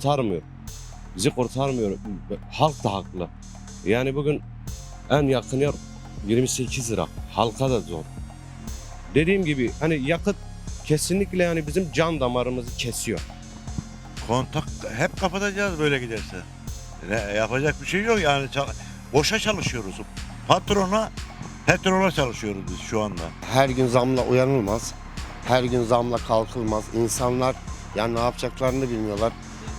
kurtarmıyor. Bizi kurtarmıyor. Halk da haklı. Yani bugün en yakın yer 28 lira. Halka da zor. Dediğim gibi hani yakıt kesinlikle yani bizim can damarımızı kesiyor. Kontak hep kapatacağız böyle giderse. Ne, yapacak bir şey yok yani çal- boşa çalışıyoruz. Patrona, petrola çalışıyoruz biz şu anda. Her gün zamla uyanılmaz. Her gün zamla kalkılmaz. İnsanlar yani ne yapacaklarını bilmiyorlar.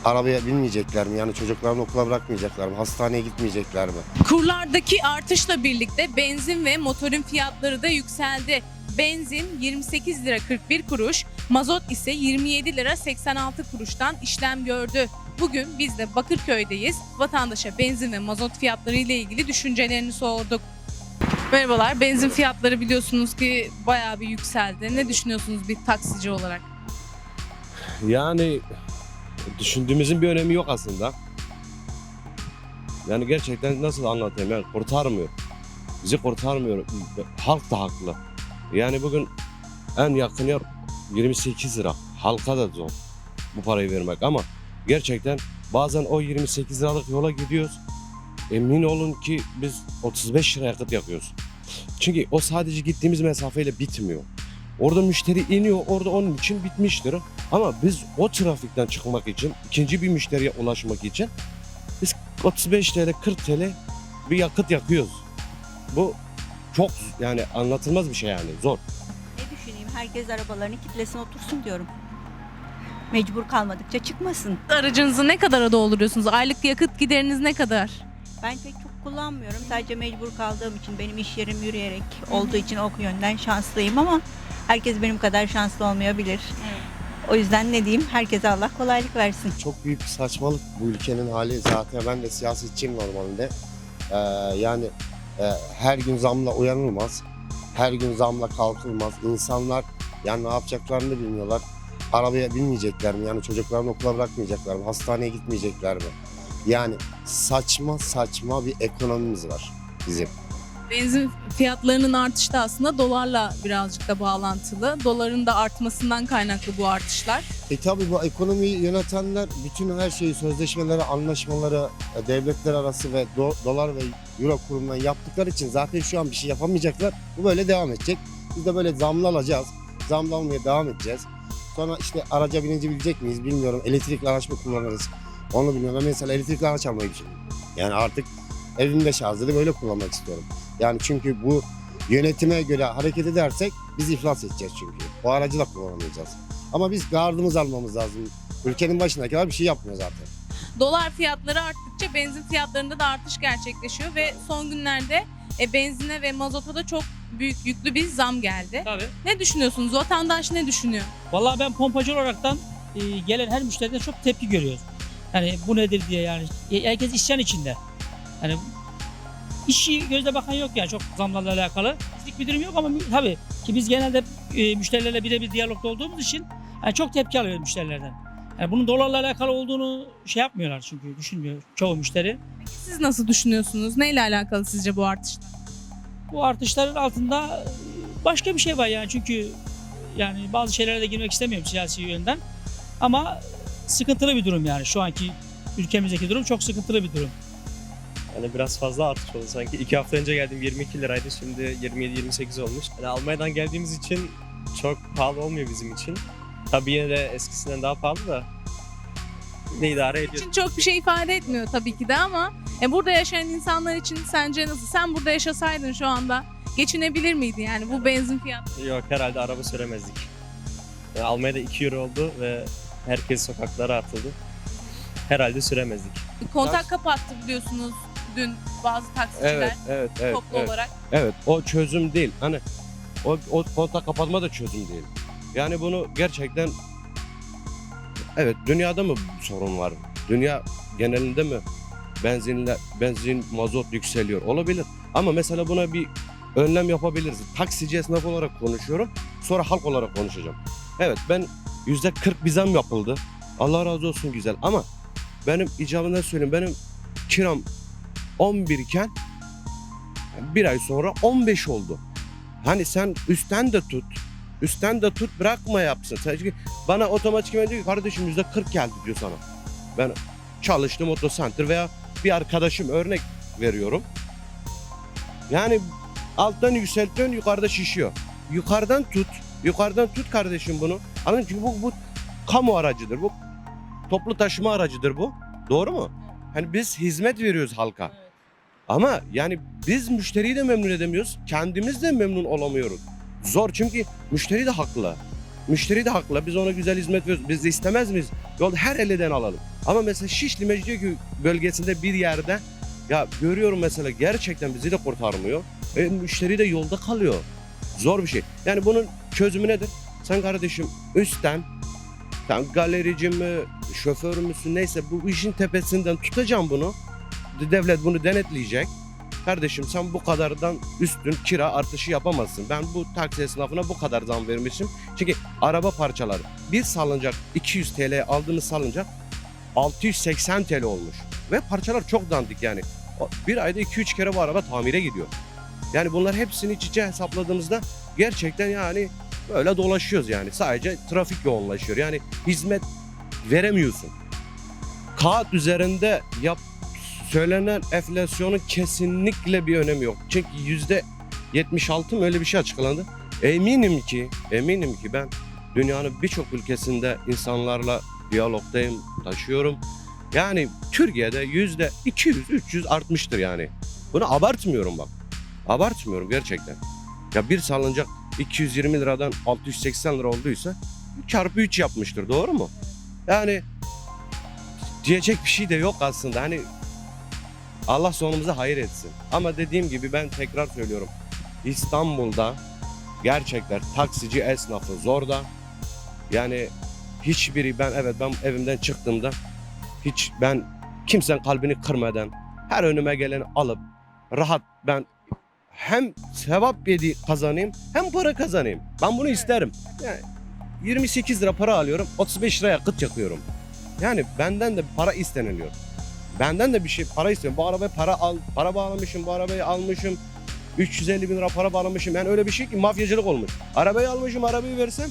Arabaya binmeyecekler mi? Yani çocuklarını okula bırakmayacaklar mı? Hastaneye gitmeyecekler mi? Kurlardaki artışla birlikte benzin ve motorun fiyatları da yükseldi. Benzin 28 lira 41 kuruş, mazot ise 27 lira 86 kuruştan işlem gördü. Bugün biz de Bakırköy'deyiz. Vatandaşa benzin ve mazot fiyatları ile ilgili düşüncelerini sorduk. Merhabalar. Benzin fiyatları biliyorsunuz ki bayağı bir yükseldi. Ne düşünüyorsunuz bir taksici olarak? Yani düşündüğümüzün bir önemi yok aslında. Yani gerçekten nasıl anlatayım yani kurtarmıyor. Bizi kurtarmıyor. Halk da haklı. Yani bugün en yakın yer 28 lira. Halka da zor bu parayı vermek ama gerçekten bazen o 28 liralık yola gidiyoruz. Emin olun ki biz 35 lira yakıt yakıyoruz. Çünkü o sadece gittiğimiz mesafeyle bitmiyor. Orada müşteri iniyor, orada onun için bitmiştir. Ama biz o trafikten çıkmak için, ikinci bir müşteriye ulaşmak için biz 35 TL, 40 TL bir yakıt yakıyoruz. Bu çok yani anlatılmaz bir şey yani zor. Ne düşüneyim? Herkes arabalarını kitlesin otursun diyorum. Mecbur kalmadıkça çıkmasın. Aracınızı ne kadara dolduruyorsunuz? Aylık yakıt gideriniz ne kadar? Ben pek çok kullanmıyorum. Sadece mecbur kaldığım için benim iş yerim yürüyerek olduğu için o yönden şanslıyım ama herkes benim kadar şanslı olmayabilir. O yüzden ne diyeyim? Herkese Allah kolaylık versin. Çok büyük bir saçmalık bu ülkenin hali. Zaten ben de siyasetçiyim normalde. Ee, yani e, her gün zamla uyanılmaz. Her gün zamla kalkılmaz. İnsanlar yani ne yapacaklarını bilmiyorlar. Arabaya binmeyecekler mi? Yani çocuklarını okula bırakmayacaklar mı? Hastaneye gitmeyecekler mi? Yani saçma saçma bir ekonomimiz var bizim. Benzin fiyatlarının artışı da aslında dolarla birazcık da bağlantılı. Doların da artmasından kaynaklı bu artışlar. E tabi bu ekonomiyi yönetenler bütün her şeyi sözleşmeleri, anlaşmaları e, devletler arası ve do- dolar ve euro kurumundan yaptıkları için zaten şu an bir şey yapamayacaklar. Bu böyle devam edecek. Biz de böyle zamlı alacağız. Zamlı almaya devam edeceğiz. Sonra işte araca binince bilecek miyiz bilmiyorum. Elektrikli araç mı kullanırız? Onu bilmiyorum. Ben mesela elektrikli araç almayı düşünüyorum. Yani artık evimde şarjları böyle kullanmak istiyorum. Yani çünkü bu yönetime göre hareket edersek biz iflas edeceğiz çünkü. O aracı da kullanamayacağız. Ama biz gardımızı almamız lazım. Ülkenin başındakiler bir şey yapmıyor zaten. Dolar fiyatları arttıkça benzin fiyatlarında da artış gerçekleşiyor ve son günlerde e, benzine ve mazota da çok büyük yüklü bir zam geldi. Tabii. Ne düşünüyorsunuz? Vatandaş ne düşünüyor? Vallahi ben pompacı olaraktan e, gelen her müşteriden çok tepki görüyoruz. Yani bu nedir diye yani. E, Herkes isyan içinde. Yani işi gözle bakan yok yani çok zamlarla alakalı. Bizlik bir durum yok ama tabii ki biz genelde e, müşterilerle birebir diyalogda olduğumuz için yani çok tepki alıyoruz müşterilerden. Yani bunun dolarla alakalı olduğunu şey yapmıyorlar çünkü düşünmüyor çoğu müşteri. Siz nasıl düşünüyorsunuz? Neyle alakalı sizce bu artışlar? Bu artışların altında e, başka bir şey var yani çünkü yani bazı şeylere de girmek istemiyorum siyasi yönden. Ama sıkıntılı bir durum yani şu anki ülkemizdeki durum çok sıkıntılı bir durum. Yani biraz fazla artış oldu sanki. İki hafta önce geldim 22 liraydı şimdi 27-28 olmuş. Yani Almanya'dan geldiğimiz için çok pahalı olmuyor bizim için. Tabii yine de eskisinden daha pahalı da ne idare ediyor. için çok bir şey ifade etmiyor tabii ki de ama e, burada yaşayan insanlar için sence nasıl? Sen burada yaşasaydın şu anda geçinebilir miydi yani bu benzin fiyatı? Yok herhalde araba süremezdik. Yani Almanya'da 2 euro oldu ve herkes sokaklara atıldı. Herhalde süremezdik. Kontak kapattı biliyorsunuz dün bazı taksiciler Evet, evet, evet. toplu evet. olarak. Evet o çözüm değil. Hani o, o kontak kapatma da çözüm değil. Yani bunu gerçekten evet dünyada mı sorun var? Dünya genelinde mi benzinle benzin mazot yükseliyor? Olabilir. Ama mesela buna bir önlem yapabiliriz. Taksici esnaf olarak konuşuyorum. Sonra halk olarak konuşacağım. Evet ben yüzde 40 bir zam yapıldı. Allah razı olsun güzel ama benim icabında söyleyeyim benim kiram 11 iken bir ay sonra 15 oldu. Hani sen üstten de tut. Üstten de tut bırakma yapsın. Çünkü bana otomatik diyor ki kardeşim yüzde 40 geldi diyor sana. Ben çalıştım otosantır veya bir arkadaşım örnek veriyorum. Yani alttan yükseltiyorsun yukarıda şişiyor. Yukarıdan tut. Yukarıdan tut kardeşim bunu. Anladın? Çünkü bu, bu kamu aracıdır. Bu toplu taşıma aracıdır bu. Doğru mu? Hani biz hizmet veriyoruz halka. Ama yani biz müşteriyi de memnun edemiyoruz. Kendimiz de memnun olamıyoruz. Zor çünkü müşteri de haklı. Müşteri de haklı. Biz ona güzel hizmet veriyoruz. Biz de istemez miyiz? Yol her elden alalım. Ama mesela Şişli Mecidiyeköy bölgesinde bir yerde ya görüyorum mesela gerçekten bizi de kurtarmıyor. E, müşteri de yolda kalıyor. Zor bir şey. Yani bunun çözümü nedir? Sen kardeşim üstten sen galerici mi, şoför müsün neyse bu işin tepesinden tutacağım bunu. Devlet bunu denetleyecek. Kardeşim sen bu kadardan üstün kira artışı yapamazsın. Ben bu taksi esnafına bu kadar zam vermişim. Çünkü araba parçaları bir salıncak 200 TL aldığımız salıncak 680 TL olmuş. Ve parçalar çok dandik yani. Bir ayda 2-3 kere bu araba tamire gidiyor. Yani bunlar hepsini iç içe hesapladığımızda gerçekten yani böyle dolaşıyoruz yani. Sadece trafik yoğunlaşıyor. Yani hizmet veremiyorsun. Kağıt üzerinde yap söylenen enflasyonun kesinlikle bir önemi yok. Çünkü yüzde 76 mı öyle bir şey açıklandı. Eminim ki, eminim ki ben dünyanın birçok ülkesinde insanlarla diyalogdayım, taşıyorum. Yani Türkiye'de yüzde 200-300 artmıştır yani. Bunu abartmıyorum bak. Abartmıyorum gerçekten. Ya bir salıncak 220 liradan 680 lira olduysa çarpı 3 yapmıştır doğru mu? Yani diyecek bir şey de yok aslında. Hani Allah sonumuza hayır etsin. Ama dediğim gibi ben tekrar söylüyorum. İstanbul'da gerçekten taksici esnafı zor da. Yani hiçbiri ben evet ben evimden çıktığımda hiç ben kimsenin kalbini kırmadan her önüme geleni alıp rahat ben hem sevap yedi kazanayım hem para kazanayım. Ben bunu isterim. Yani 28 lira para alıyorum 35 lira yakıt yakıyorum. Yani benden de para isteniliyor. Benden de bir şey para istiyorum. Bu arabaya para al, para bağlamışım, bu arabayı almışım. 350 bin lira para bağlamışım. Yani öyle bir şey ki mafyacılık olmuş. Arabayı almışım, arabayı versem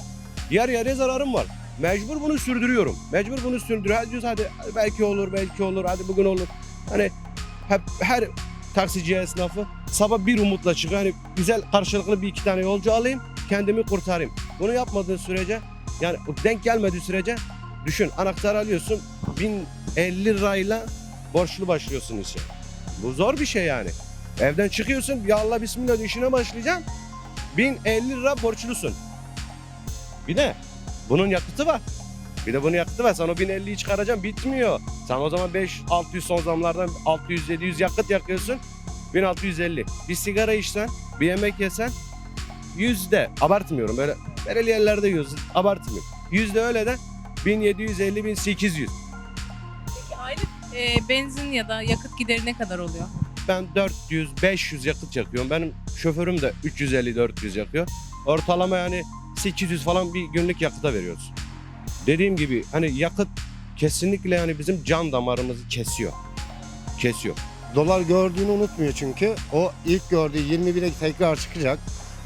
yarı yarıya zararım var. Mecbur bunu sürdürüyorum. Mecbur bunu sürdürüyor. Hadi belki olur, belki olur, hadi bugün olur. Hani hep her taksici esnafı sabah bir umutla çıkıyor. Hani güzel karşılıklı bir iki tane yolcu alayım, kendimi kurtarayım. Bunu yapmadığın sürece yani denk gelmediği sürece düşün anahtar alıyorsun 1050 lirayla borçlu başlıyorsun işe. Bu zor bir şey yani. Evden çıkıyorsun ya Allah bismillah işine başlayacaksın. 1050 lira borçlusun. Bir de bunun yakıtı var. Bir de bunun yakıtı var. Sen o 1050'yi çıkaracaksın bitmiyor. Sen o zaman 5-600 son zamlardan 600-700 yakıt yakıyorsun. 1650. Bir sigara içsen, bir yemek yesen yüzde abartmıyorum böyle belirli yerlerde yiyorsun abartmıyorum. Yüzde öyle de 1750-1800. E, benzin ya da yakıt gideri ne kadar oluyor? Ben 400-500 yakıt yakıyorum. Benim şoförüm de 350-400 yakıyor. Ortalama yani 800 falan bir günlük yakıta veriyoruz. Dediğim gibi hani yakıt kesinlikle yani bizim can damarımızı kesiyor. Kesiyor. Dolar gördüğünü unutmuyor çünkü. O ilk gördüğü 21'e tekrar çıkacak.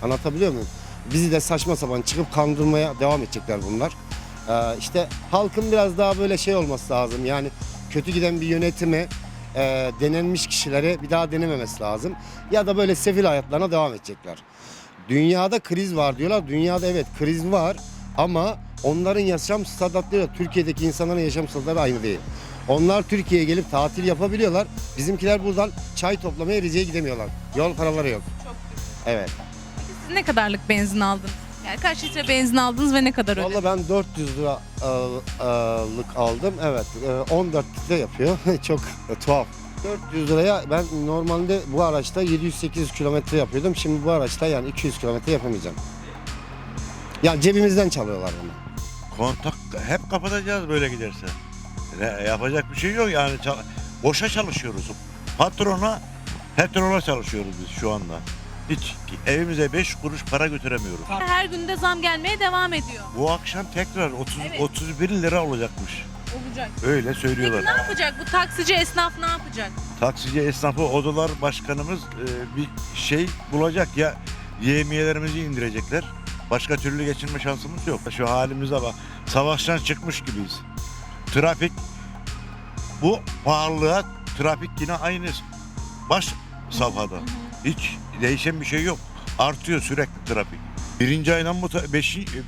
Anlatabiliyor muyum? Bizi de saçma sapan çıkıp kandırmaya devam edecekler bunlar. Ee, işte halkın biraz daha böyle şey olması lazım. Yani kötü giden bir yönetimi e, denenmiş kişilere bir daha denememesi lazım. Ya da böyle sefil hayatlarına devam edecekler. Dünyada kriz var diyorlar. Dünyada evet kriz var ama onların yaşam standartları Türkiye'deki insanların yaşam standartları aynı değil. Onlar Türkiye'ye gelip tatil yapabiliyorlar. Bizimkiler buradan çay toplamaya Rize'ye gidemiyorlar. Yol paraları yok. Çok Evet. Siz ne kadarlık benzin aldınız? Yani kaç litre benzin aldınız ve ne kadar ödediniz? Valla ben 400 lira e, e, aldım. Evet. e, 14 litre yapıyor. Çok e, tuhaf. 400 liraya ben normalde bu araçta 700-800 kilometre yapıyordum. Şimdi bu araçta yani 200 kilometre yapamayacağım. Yani cebimizden çalıyorlar bunu. Kontak hep kapatacağız böyle giderse. Ne- yapacak bir şey yok yani çal- boşa çalışıyoruz. Patrona, petrola çalışıyoruz biz şu anda. Hiç evimize 5 kuruş para götüremiyoruz. Her günde zam gelmeye devam ediyor. Bu akşam tekrar 30 Evet. 31 lira olacakmış. Olacak. Öyle Peki söylüyorlar. ne yapacak? Bu taksici esnaf ne yapacak? Taksici esnafı odalar başkanımız e, bir şey bulacak ya yemiyelerimizi indirecekler. Başka türlü geçinme şansımız yok. Şu halimize bak. Savaştan çıkmış gibiyiz. Trafik Bu pahalılığa trafik yine aynı baş safhada. Hiç değişen bir şey yok. Artıyor sürekli trafik. Birinci aydan bu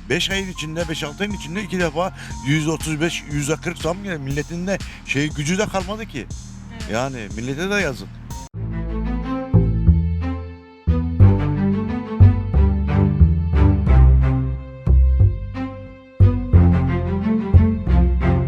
5 ayın içinde 5-6 ayın içinde iki defa 135 140 zam geliyor. Milletin de şey gücü de kalmadı ki. Yani millete de yazık.